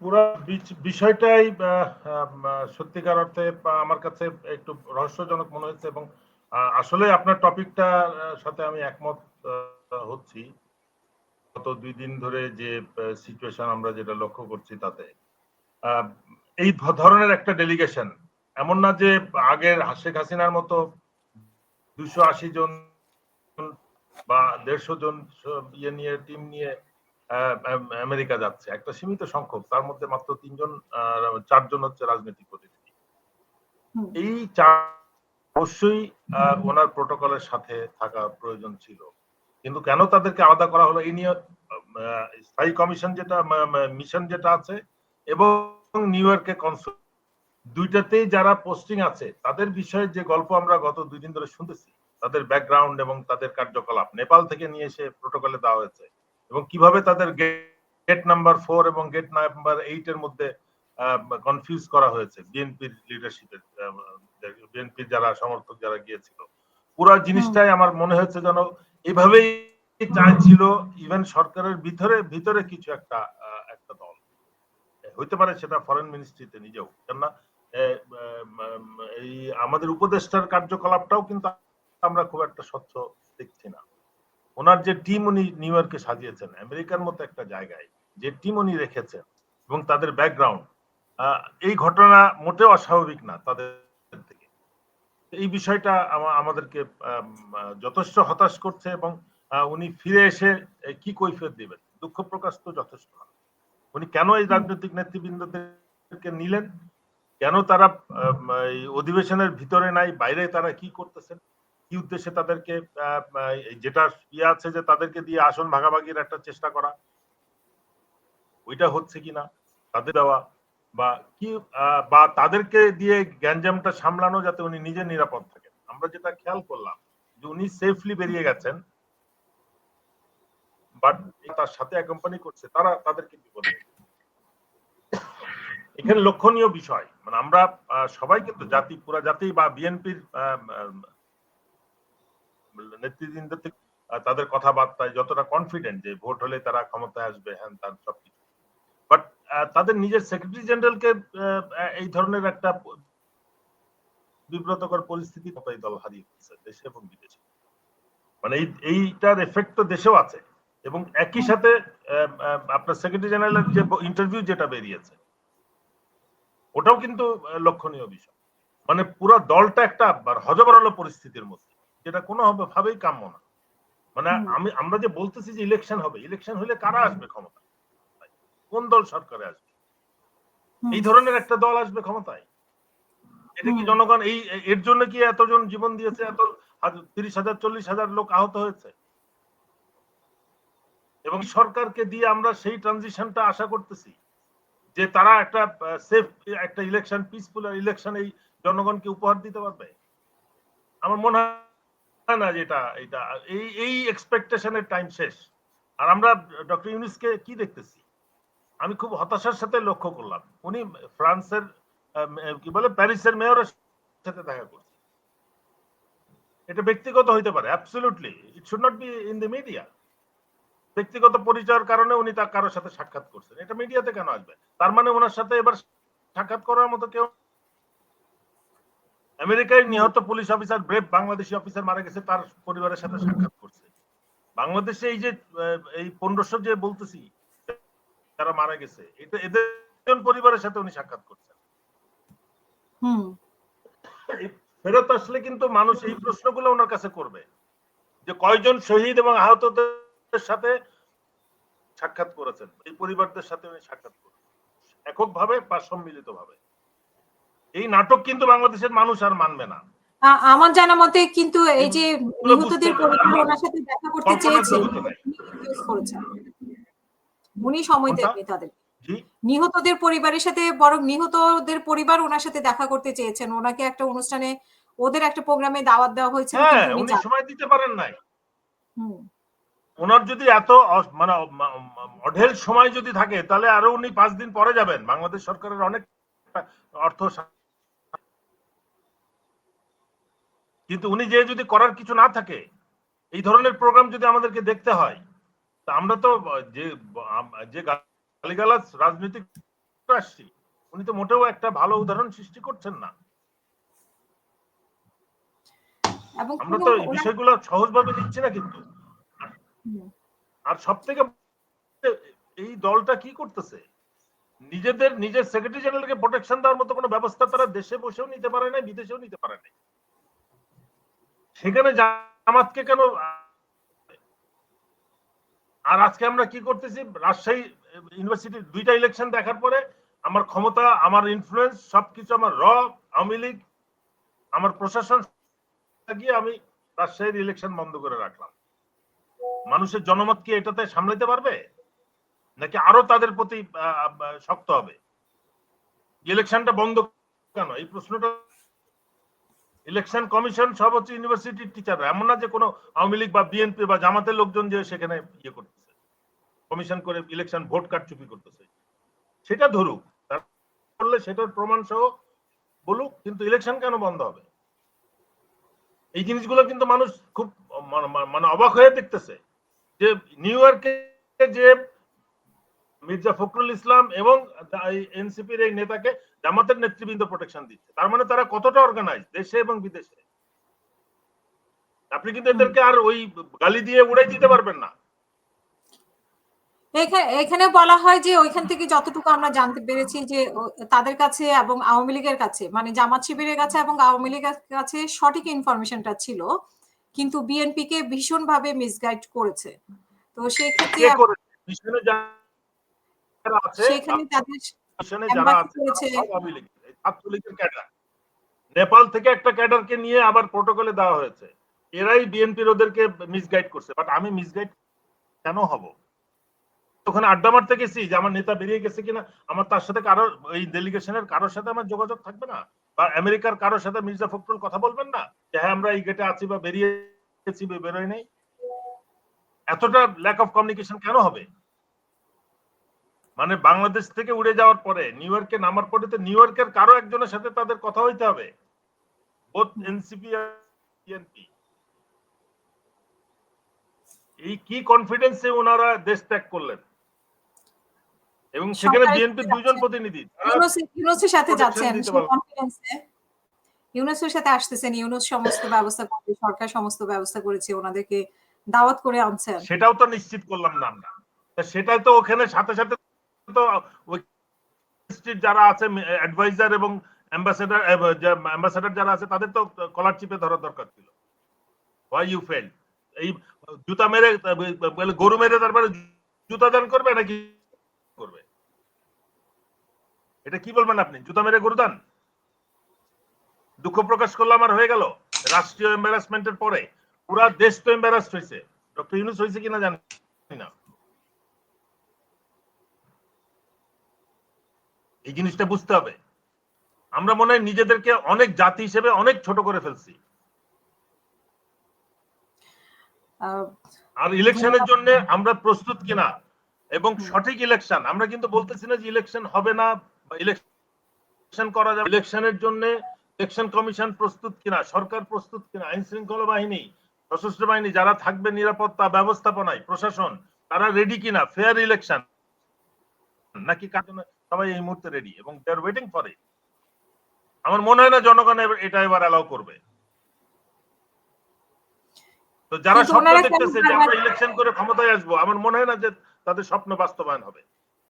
পুরো বিষয়টাই সত্যিকার অর্থে আমার কাছে একটু রহস্যজনক মনে হয়েছে এবং আসলে আপনার টপিকটার সাথে আমি একমত হচ্ছি। গত দুই দিন ধরে যে সিচুয়েশন আমরা যেটা লক্ষ্য করছি তাতে। এই ধরনের একটা ডেলিগেশন এমন না যে আগের শেখ হাসিনার মতো দুশো আশি জন বা দেড়শো জন ইয়ে নিয়ে টিম নিয়ে আমেরিকা যাচ্ছে। একটা সীমিত সংখ্যক তার মধ্যে মাত্র তিনজন চারজন হচ্ছে রাজনৈতিক প্রতিনিধি। এই চার অবশ্যই ওনার প্রোটোকলের সাথে থাকা প্রয়োজন ছিল। কিন্তু কেন তাদেরকে আলাদা করা হলো এই নিয়ে স্থায়ী কমিশন যেটা মিশন যেটা আছে এবং নিউ ইয়র্কে কনসুল দুইটাতেই যারা পোস্টিং আছে তাদের বিষয়ে যে গল্প আমরা গত দুই দিন ধরে শুনতেছি তাদের ব্যাকগ্রাউন্ড এবং তাদের কার্যকলাপ। নেপাল থেকে নিয়ে এসে প্রোটোকলে দেওয়া হয়েছে। এবং কীভাবে তাদের গেট নাম্বার ফোর এবং গেট নাম্বার এইট এর মধ্যে কনফিউজ করা হয়েছে বিএনপির লিডারশিপের বিএনপির যারা সমর্থক যারা গিয়েছিল। পুরো জিনিসটাই আমার মনে হচ্ছে যেন এভাবেই চাইছিল ইভেন সরকারের ভিতরে ভিতরে কিছু একটা একটা দল। হইতে পারে সেটা ফরেন মিনিস্ট্রিতে নিজেও কেননা এই আমাদের উপদেষ্টার কার্যকলাপটাও কিন্তু আমরা খুব একটা স্বচ্ছ দেখছি না। ওনার যে টিম উনি নিউ ইয়র্কে সাজিয়েছেন আমেরিকার মতো একটা জায়গায় যে টিম উনি রেখেছেন এবং তাদের ব্যাকগ্রাউন্ড এই ঘটনা মোটেও অস্বাভাবিক না তাদের থেকে। এই বিষয়টা আমাদেরকে যথেষ্ট হতাশ করছে এবং উনি ফিরে এসে কি কৈফিয়ত দিবেন? দুঃখ প্রকাশ তো যথেষ্ট উনি কেন এই রাজনৈতিক নেতৃবৃন্দদেরকে নিলেন? কেন তারা এই অধিবেশনের ভিতরে নাই বাইরে তারা কি করতেছেন? কি উদ্দেশ্যে তাদেরকে যেটা ইয়ে আছে যে তাদেরকে দিয়ে আসন ভাগাভাগির একটা চেষ্টা করা। ওইটা হচ্ছে কিনা, তাদের দেওয়া বা কি বা তাদেরকে দিয়ে গ্যাঞ্জামটা সামলানো যাতে উনি নিজে নিরাপদ থাকেন। আমরা যেটা খেয়াল করলাম যে উনি সেফলি বেরিয়ে গেছেন বাট তার সাথে অ্যাকম্পানি করছে, তারা তাদেরকে বিপদে এখানে লক্ষণীয় বিষয় মানে আমরা সবাই কিন্তু জাতি, পুরা জাতি বা বিএনপির নেতৃবৃন্দ থেকে তাদের কথাবার্তায় যতটা কনফিডেন্ট যে ভোট হলে তারা ক্ষমতায় আসবে, হ্যান তার সবকিছু। বাট তাদের নিজের সেক্রেটারি জেনারেলকে এই ধরনের একটা বিব্রতকর পরিস্থিতি এই দল হারিয়ে ফেলছে, দেশে এবং বিদেশে। মানে এই, এইটার এফেক্ট তো দেশেও আছে। এবং একই সাথে আপনার সেক্রেটারি জেনারেলের যে ইন্টারভিউ যেটা বেরিয়েছে, ওটাও কিন্তু লক্ষণীয় বিষয়। মানে পুরো দলটা একটা হজবরল পরিস্থিতির মধ্যে। যেটা কোনো ভাবেই কাম্য না। মানে আমি আমরা যে বলতেছি যে ইলেকশন হবে ইলেকশন হলে কারা আসবে ক্ষমতা কোন দল সরকারে আসবে? এই ধরনের একটা দল আসবে ক্ষমতায়। এটা কি জনগণ এই এর জন্য কি এতজন জীবন দিয়েছে এত তিরিশ হাজার চল্লিশ হাজার লোক আহত হয়েছে? এবং সরকারকে দিয়ে আমরা সেই ট্রানজিশনটা আশা করতেছি যে তারা একটা সেফ একটা ইলেকশন পিসফুল ইলেকশন এই জনগণকে উপহার দিতে পারবে। আমার মনে হয় না যে এটা এটা, এই এই এক্সপেকটেশনের টাইম শেষ। আর আমরা ডক্টর ইউনিসকে কি দেখতেছি? আমি খুব হতাশার সাথে লক্ষ্য করলাম। উনি ফ্রান্সের কি বলে, প্যারিসের মেয়রের সাথে দেখা করছে। এটা ব্যক্তিগত হইতে পারে absolutely it should not be in the media ব্যক্তিগত পরিচয়ের কারণে উনি তার কারোর সাথে সাক্ষাৎ করছেন। এটা মিডিয়াতে কেন আসবে? তার মানে ওনার সাথে এবার সাক্ষাৎ করার মতো কেউ আমেরিকায় নিহত police officer brave Bangladeshi officer মারা গেছে তার পরিবারের সাথে সাক্ষাৎ করছে। বাংলাদেশে এই যে এই পনেরোশো যে বলতেছি যারা মারা গেছে এটা এদের পরিবারের সাথে উনি সাক্ষাৎ করছেন। ফেরত আসলে কিন্তু মানুষ এই প্রশ্নগুলো ওনার কাছে করবে যে কয়জন শহীদ এবং আহতদের সাথে সাক্ষাৎ করেছেন এই পরিবারদের সাথে উনি সাক্ষাৎ করেছেন এককভাবে বা সম্মিলিত ভাবে এই নাটক কিন্তু বাংলাদেশের মানুষ আর মানবে না। আমার জানা মতে কিন্তু এই যে নিহতদের পরিবার ওনার সাথে দেখা করতে চেয়েছে উনি সময়? দেবে তাদের। নিহতদের পরিবারের সাথে বরং নিহতদের পরিবার ওনার সাথে দেখা করতে চেয়েছেন। ওনাকে একটা অনুষ্ঠানে ওদের একটা প্রোগ্রামে দাওয়াত দেওয়া হয়েছে হ্যাঁ উনি সময় দিতে পারেন নাই। ওনার যদি এত মানে অঢেল সময় যদি থাকে তাহলে আরও উনি পাঁচ দিন পরে যাবেন। বাংলাদেশ সরকারের অনেক অর্থ কিন্তু উনি যে যদি করার কিছু না থাকে এই ধরনের প্রোগ্রাম যদি আমাদেরকে দেখতে হয় তা আমরা তো যে যে গালিগালাজ রাজনৈতিক আসছি উনি তো মোটেও একটা ভালো উদাহরণ সৃষ্টি করছেন না। আমরা তো এই বিষয়গুলো সহজভাবে নিচ্ছি না কিন্তু। আর সব থেকে এই দলটা কি করতেছে? নিজেদের নিজের সেক্রেটারি জেনারেলকে প্রোটেকশন দেওয়ার মতো কোনো ব্যবস্থা তারা দেশে বসেও নিতে পারে না বিদেশেও নিতে পারে না সেখানে জামাতকে কেন, আর আজকে আমরা কি করতেছি? রাজশাহী ইউনিভার্সিটির দুইটা ইলেকশন দেখার পরে আমার ক্ষমতা, আমার ইনফ্লুয়েন্স সবকিছু আমার র, আওয়ামী লীগ, আমার প্রশাসন গিয়ে আমি রাজশাহীর ইলেকশন বন্ধ করে রাখলাম। মানুষের জনমত কি এটাতে সামলাতে পারবে? নাকি আরও তাদের প্রতি শক্ত হবে? ইলেকশনটা বন্ধ কেন? এই প্রশ্নটা ইলেকশন কমিশন সব হচ্ছে ইউনিভার্সিটির টিচাররা এমন না যে কোনো আওয়ামী লীগ বা বিএনপি বা জামাতের লোকজন যে সেখানে ইয়ে করতেছে। কমিশন করে ইলেকশন ভোট কারচুপি করতেছে। সেটা ধরুক, তার করলে সেটার প্রমাণ সহ বলুক, কিন্তু ইলেকশন কেন বন্ধ হবে? এই জিনিসগুলো কিন্তু মানুষ খুব, মানে- মানে- মানে অবাক হয়ে দেখতেছে যে নিউ ইয়র্কে যে মির্জা ফখরুল ইসলাম এবং এনসিপির এই নেতাকে জামাতের নেতৃবৃন্দ প্রোটেকশন দিচ্ছে। তার মানে তারা কতটা অর্গানাইজ দেশে এবং বিদেশে? আপনি কিন্তু এদেরকে আর ওই গালি দিয়ে উড়াই দিতে পারবেন না। এখানে বলা হয় যে ওইখান থেকে যতটুকু আমরা জানতে পেরেছি যে তাদের কাছে এবং আওয়ামী লীগের কাছে মানে জামাত শিবিরের কাছে এবং আওয়ামী লীগের কাছে সঠিক ইনফরমেশনটা ছিল কিন্তু বিএনপি কে ভীষণ ভাবে মিসগাইড করেছে। তো সেই ক্ষেত্রে সেখানে তাদের যারা আছে করেছে। সব আওয়ামী লীগ এই ছাত্রলীগের ক্যাডার। নেপাল থেকে একটা ক্যাডারকে নিয়ে আবার প্রোটোকলে দেওয়া হয়েছে। এরাই বিএনপির ওদেরকে মিসগাইড করছে। বাট আমি মিসগাইড কেন হব? ওখানে আড্ডা মারতে গেছি যে আমার নেতা বেরিয়ে গেছে কিনা আমার তার সাথে কারও এই ডেলিগেশনের কারোর সাথে আমার যোগাযোগ থাকবে না? বা আমেরিকার কারোর সাথে মির্জা ফখরুল কথা বলবেন না? যে হ্যাঁ আমরা এই গেটে আছি বা বেরিয়ে গেছি বা বেরোয় নেই। এতটা ল্যাক অফ কমিউনিকেশন কেন হবে? মানে বাংলাদেশ থেকে উড়ে যাওয়ার পরে নিউ ইয়র্কে নামার পরে তো নিউ ইয়র্কের কারও একজনের সাথে তাদের কথা হইতে হবে। বোথ এনসিপি বিএনপি এই কি কনফিডেন্সে ওনারা দেশ ত্যাগ করলেন? এবং সেখানে বিএনপি দুইজন। প্রতিনিধি। ইউনুসের সাথে যাচ্ছেন। কনফিডেন্সে ইউনুসের সাথে আসতেছেন ইউনুস সমস্ত ব্যবস্থা করে সরকার সমস্ত ব্যবস্থা করেছে ওনাদেরকে দাওয়াত করে আনছেন। সেটাও তো নিশ্চিত করলাম না আমরা। সেটা তো ওখানে সাথে সাথে তো যারা আছে অ্যাডভাইজার এবং অ্যাম্বাসেডার অ্যাম্বাসেডার যারা আছে, তাদের তো কলার চিপে ধরার দরকার ছিল। হোয়াই ইউ ফেল এই জুতা মেরে গরু মেরে তারপরে জুতা দান করবে নাকি করবে? এটা কি বলবেন আপনি? জুতা মেরে গরু দান? দুঃখ প্রকাশ করলাম আর হয়ে গেল। রাষ্ট্রীয় এম্বারাসমেন্টের পরে পুরা দেশ তো এম্বারাসড হয়েছে ডক্টর ইউনুস হয়েছে কিনা জানি না। এই জিনিসটা বুঝতে হবে। আমরা মনে হয় নিজেদেরকে অনেক জাতি হিসেবে অনেক ছোট করে ফেলছি। আর ইলেকশনের জন্য আমরা প্রস্তুত কিনা এবং সঠিক ইলেকশন আমরা কিন্তু বলতেছি না যে ইলেকশন হবে না ইলেকশন করা যাবে ইলেকশনের জন্য ইলেকশন কমিশন প্রস্তুত কিনা সরকার প্রস্তুত কিনা আইন শৃঙ্খলা বাহিনী সশস্ত্র বাহিনী যারা থাকবে নিরাপত্তা ব্যবস্থাপনায় প্রশাসন তারা রেডি কিনা? ফেয়ার ইলেকশন নাকি জন্য সবাই এই মুহূর্তে রেডি এবং দে আর ওয়েটিং ফর ইট আমার মনে হয় না জনগণ এটা এবার অ্যালাউ করবে। তো যারা স্বপ্ন দেখতেছে যে আমরা ইলেকশন করে ক্ষমতায় আসব আমার মনে হয় না যে তাদের স্বপ্ন বাস্তবায়ন হবে।